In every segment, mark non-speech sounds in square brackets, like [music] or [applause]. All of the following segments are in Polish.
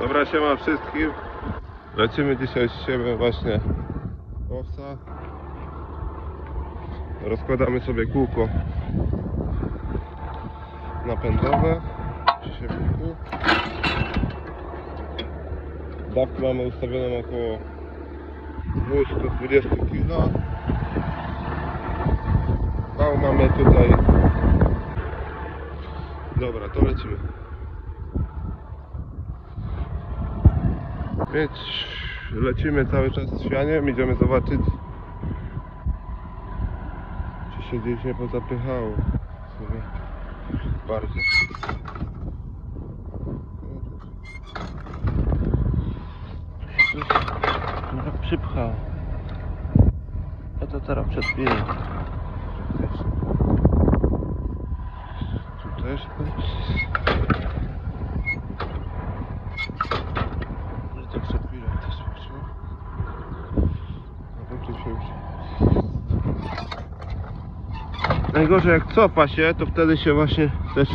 Dobra, siema wszystkim. Lecimy dzisiaj z siebie właśnie owca. Rozkładamy sobie kółko napędowe przy siewniku. Mamy ustawioną około 220 kg. Wał mamy tutaj. Dobra, to lecimy. Więc lecimy cały czas z świaniem, idziemy zobaczyć czy się gdzieś nie pozapychało sobie bardziej. No przypchał. Ja to teraz przed chwilą. Tu też Że to przed chwilą też słyszał. A tu się już Najgorzej jak cofa się, to wtedy się właśnie też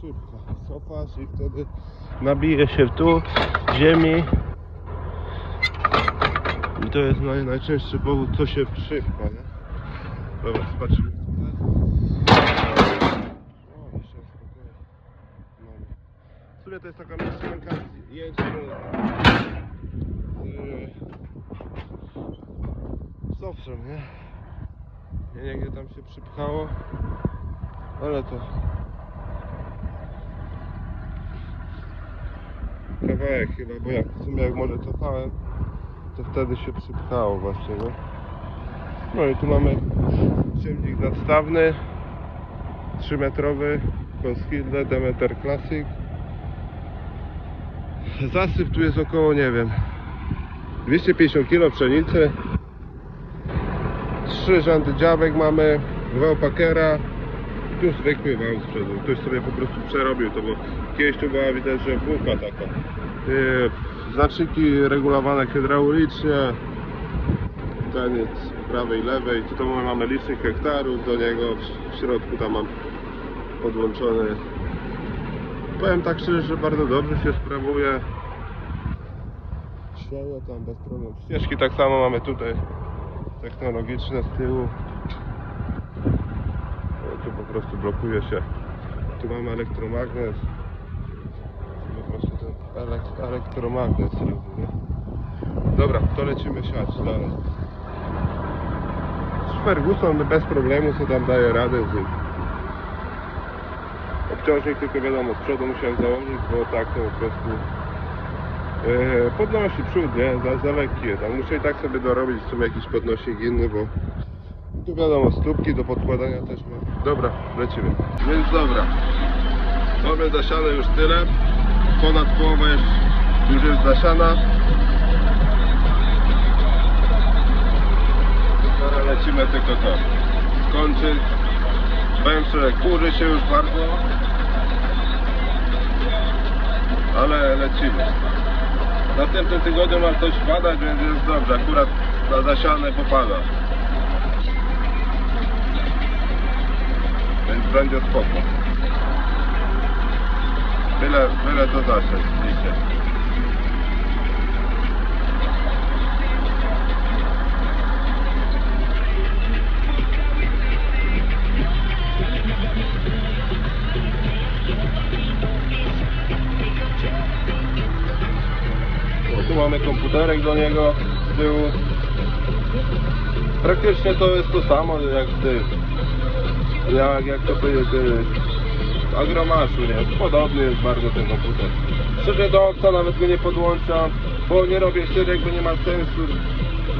szybko cofasz i wtedy nabije się tu ziemi. i to jest naj, najczęstszy powód co się szybko, nie? Dobra, O, jeszcze spokojnie. Mamy. W sumie to jest taka mieszanka jedź z sofrem, nie? Nie gdzie tam się przypchało, ale to kawałek chyba, bo jak w sumie jak może cofałem, to wtedy się przypchało właśnie, no. No i tu mamy ciemnik nadstawny, 3 metrowy, Conskilde Demeter Classic. Zasyp tu jest około, nie wiem, 250 kg pszenicy, trzy rzędy działek mamy, wał Packera, tu zwykły wał przodu. Ktoś sobie po prostu przerobił to, bo kiedyś tu była widać, że bułka taka. Yy, znaczniki regulowane hydraulicznie, taniec prawej, lewej. Tutaj mamy licznik hektarów do niego, w środku tam mam podłączony. Powiem tak szczerze, że bardzo dobrze się sprawuje. Światło tam bez problemu. Ścieżki tak samo mamy tutaj technologiczne z tyłu. Tu po prostu blokuje się. Tu mamy elektromagnes. Po prostu ten elek elektromagnes? Dobra, to lecimy siać dalej. Ferguson bez problemu co tam daje radę z nim. Obciążnik tylko wiadomo z przodu musiałem założyć, bo tak to po prostu e, podnosi przód, nie? Za, za lekki jest. Muszę i tak sobie dorobić w sumie jakiś podnośnik inny, bo tu wiadomo stópki do podkładania też ma. Dobra, lecimy. Więc dobra. Mamy zasiane już tyle. Ponad połowa jest, już jest zasiana. Teraz lecimy tylko to. Skończyć. Powiem szczerze, kurzy się już bardzo. Ale lecimy. W następnym tygodniu ma coś padać, więc jest dobrze. Akurat na zasiane popada. Więc będzie spoko. Byle, byle to zasiać dzisiaj. Mamy komputerek do niego z tyłu. Praktycznie to jest to samo jak w. Jak, jak to powiedzieć, agromaszu, nie? Podobny jest bardzo ten komputer. Szczerze do owca nawet go nie podłączam, bo nie robię ścieżek, bo nie ma sensu.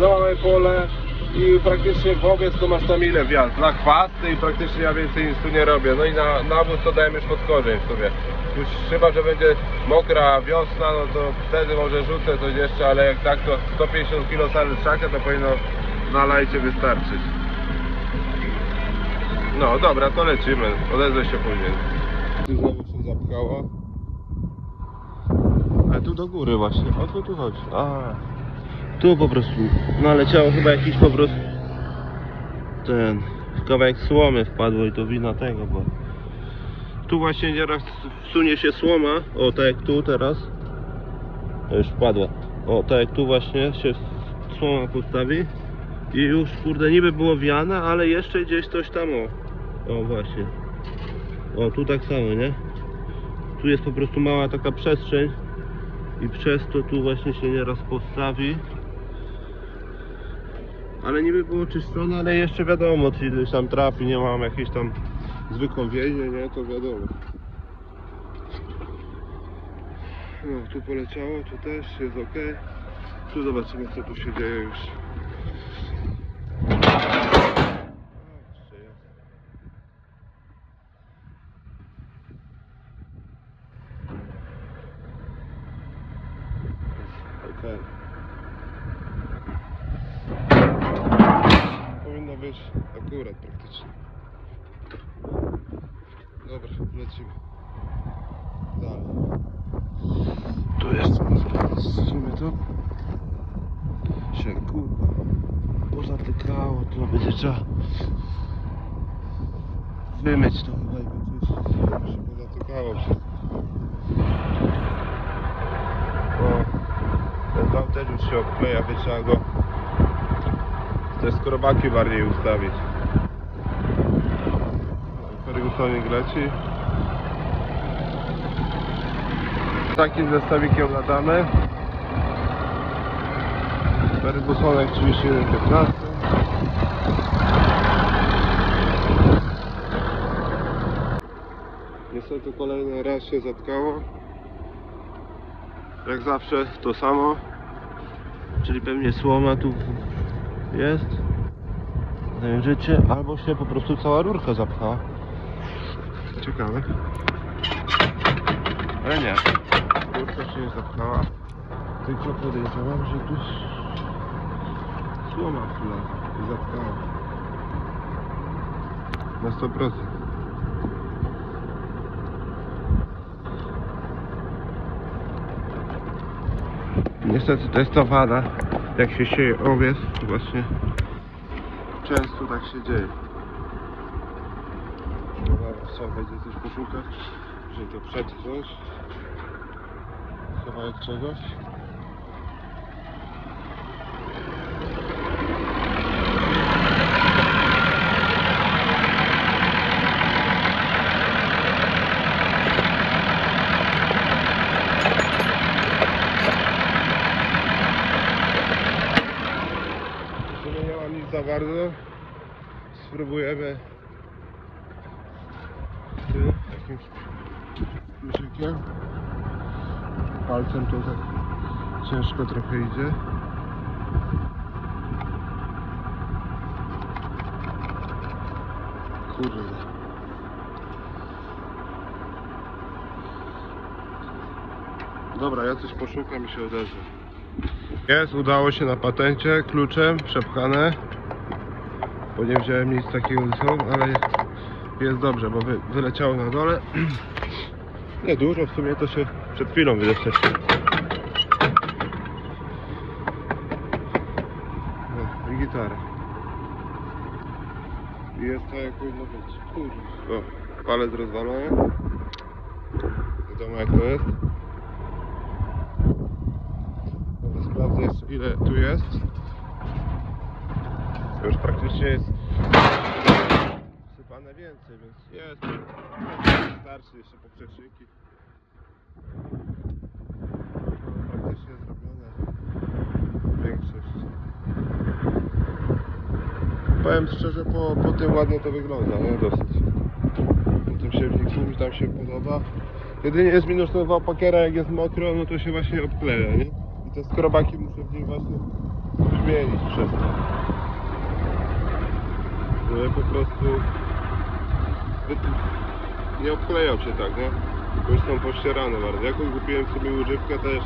Za małe pole i praktycznie w owiec to masz tam ile wjazd? Na chwasty i praktycznie ja więcej nic tu nie robię. No i na nawóz to dajemy już pod korzeń w sumie. Już chyba, że będzie mokra wiosna, no to wtedy może rzucę coś jeszcze, ale jak tak to 150 kg sary trzaka to powinno na lajcie wystarczyć. No dobra, to lecimy. Odezwę się później. Tu znowu się zapchała. Ale tu do góry właśnie. O co tu chodzi? A, Tu po prostu naleciało chyba jakiś po prostu ten kawałek słomy wpadło i to wina tego, bo tu właśnie nieraz wsunie się słoma, o tak jak tu teraz, już wpadła, o tak jak tu właśnie się słoma postawi. I już kurde niby było wiane, ale jeszcze gdzieś coś tam o, o właśnie, o tu tak samo, nie? Tu jest po prostu mała taka przestrzeń i przez to tu właśnie się nieraz postawi ale niby było czyszczone, ale jeszcze wiadomo, czy ileś tam trafi, nie mam jakieś tam zwykłą wieźnię, nie, to wiadomo. No, tu poleciało, tu też jest ok. Tu zobaczymy, co tu się dzieje już. O, jeszcze jest. Jest ok. Powinno być akurat praktycznie. Dobra, lecimy. Dalej. Tu jest w sumie to się kurwa pozatykało, to będzie trzeba wymyć to chyba i będzie się pozatykało wszystko. O, ten tam też już się odkleja, by trzeba go te skrobaki bardziej ustawić. Fergusonik leci. Takim zestawikiem latamy. Fergusonek 3115. Niestety kolejny raz się zatkało. Jak zawsze to samo. Czyli pewnie słoma tu jest. Zajrzycie, albo się po prostu cała rurka zapchała. Ciekawe. Ale nie. Rurka się nie zapchała. Tylko podejrzewam, że tu słoma chwila i zapchała. Na 100%. Niestety to jest to wada, jak się sieje owiec, właśnie często tak się dzieje. Trzeba będzie coś poszukać, żeby to przetrząść. Kawałek czegoś. Nie mam nic za bardzo. Spróbujemy jakimś kluczykiem. Palcem to tak ciężko trochę idzie. Kurde. Dobra, ja coś poszukam i się odezwę. Jest, udało się na patencie, kluczem przepchane. Bo nie wziąłem nic takiego ze sobą, ale jest, jest dobrze, bo wy, wyleciało na dole. [clears throat] Nie dużo, w sumie to się przed chwilą wyleciało. No, i gitara. I jest to jak powinno być. Kurde. O, palec rozwalony. Wiadomo jak to jest. Sprawdzę jeszcze ile tu jest. Już praktycznie jest sypane więcej, więc jest. Starczy jeszcze poprzeczyki. Praktycznie zrobione większość. Powiem szczerze, po, po tym ładnie to wygląda, nie? Dosyć. Po tym siewniku mi tam się podoba. Jedynie jest minus ten wapakiera, jak jest mokro, no to się właśnie obkleja, nie? I te skrobaki muszę w nim właśnie zmienić przez to. Że po prostu nie obkleją się tak, nie? Bo już są pościerane bardzo. Jak kupiłem sobie używkę też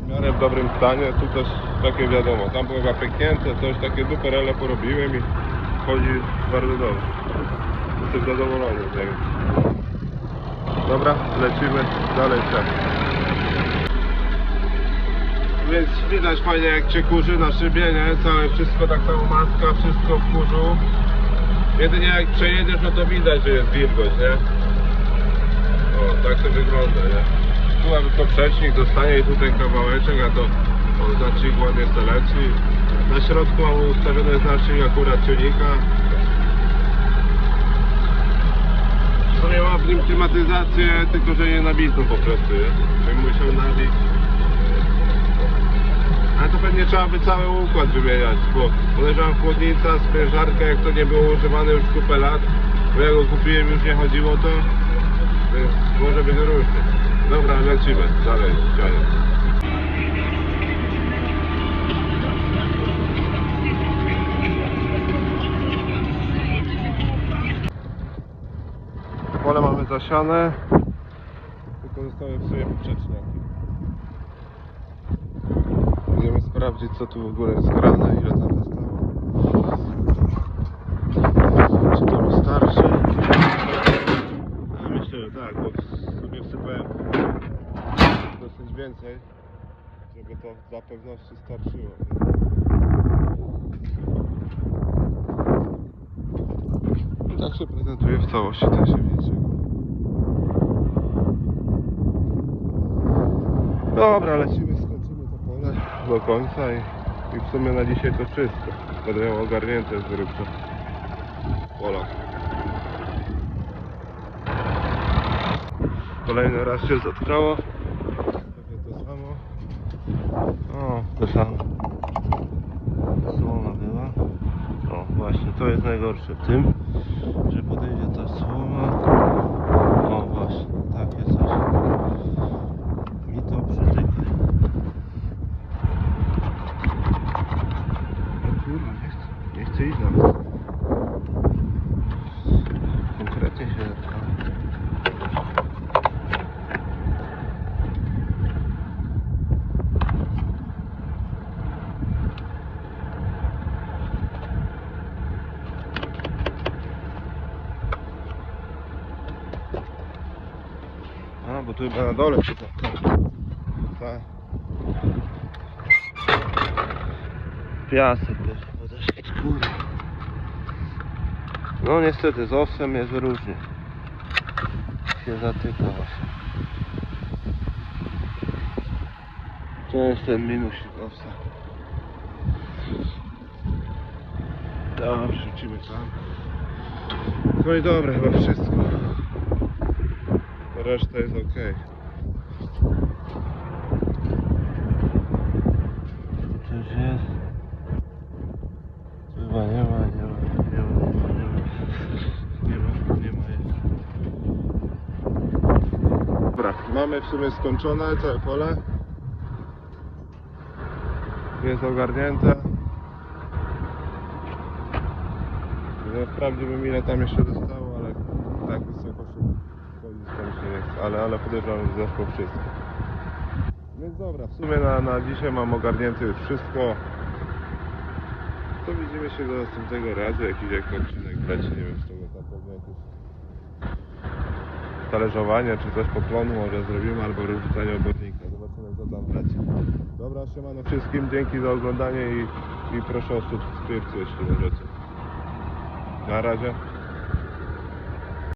w miarę w dobrym stanie, tu też takie wiadomo, tam było chyba pęknięte, coś takie duperele porobiłem i chodzi bardzo dobrze. Jestem zadowolony z tego. Dobra, lecimy dalej tak. Więc widać fajnie jak cię kurzy na szybie, nie? Całe wszystko, tak samo maska, wszystko w kurzu. Jedynie jak przejedziesz, no to widać, że jest wilgoć, nie? O, tak to wygląda, nie? Tu mamy poprzecznik, dostanie i tutaj kawałeczek, a to o, znacznik ładnie se leci. Na środku mamy ustawiony znacznik akurat czujnika. W sumie ma w nim klimatyzację, tylko że nie nabitą po prostu, nie? Bym musiał nabić. To pewnie trzeba by cały układ wymieniać, bo podejrzewam chłodnica, sprężarka, jak to nie było używane już kupę lat, bo ja go kupiłem już nie chodziło to, więc może być różnie. Dobra, lecimy, dalej, ciągle. Pole mamy zasiane, tylko zostały w sobie poprzeczniaki. Idziemy sprawdzić co tu w ogóle jest grane, ile tam zostało. Czy to mi starczy? Ja myślę, że tak, bo w sumie wsypałem dosyć więcej, żeby to dla pewności starczyło. Tak się prezentuje w całości ten siewniczek. Dobra, lecimy, do końca i, i w sumie na dzisiaj to wszystko. Będę miał ogarnięte zrywcze pola. Kolejny raz się zatkało. Pewnie to samo. O, to samo. Słoma była. O, właśnie, to jest najgorsze w tym, że podejdzie ta słoma. O, właśnie, takie coś. Mi to przytyka. Kurwa, nie chcę, nie chcę iść nawet. Konkretnie się zatkało. A, bo tu chyba na dole się zatkało. Tak. Piasek też podeszli, kurwa. No niestety, z owsem jest różnie. Się zatyka właśnie. To jest ten minusik owsa. Dobra, wrzucimy tam. No i dobra, chyba wszystko. Reszta jest ok. Coś jest. Tu Chyba nie ma, nie ma, nie ma, nie ma, nie ma. Nie ma, nie ma jest. Dobra, mamy w sumie skończone całe pole. Jest ogarnięte. Nie sprawdziłbym ile tam jeszcze ale tak wysoko się chodzić tam się nie chce, ale, ale podejrzewam, że zeszło wszystko. Więc dobra, w sumie na, na dzisiaj mam ogarnięte już wszystko. To widzimy się do następnego razu, jakiś jak odcinek leci, nie wiem z czego tam jakieś talerzowanie czy coś poklonu może zrobimy, albo rozrzucanie obornika. Zobaczymy co tam leci. Dobra, siemano wszystkim, dzięki za oglądanie i, i proszę o subskrypcję jeśli możecie. Na razie.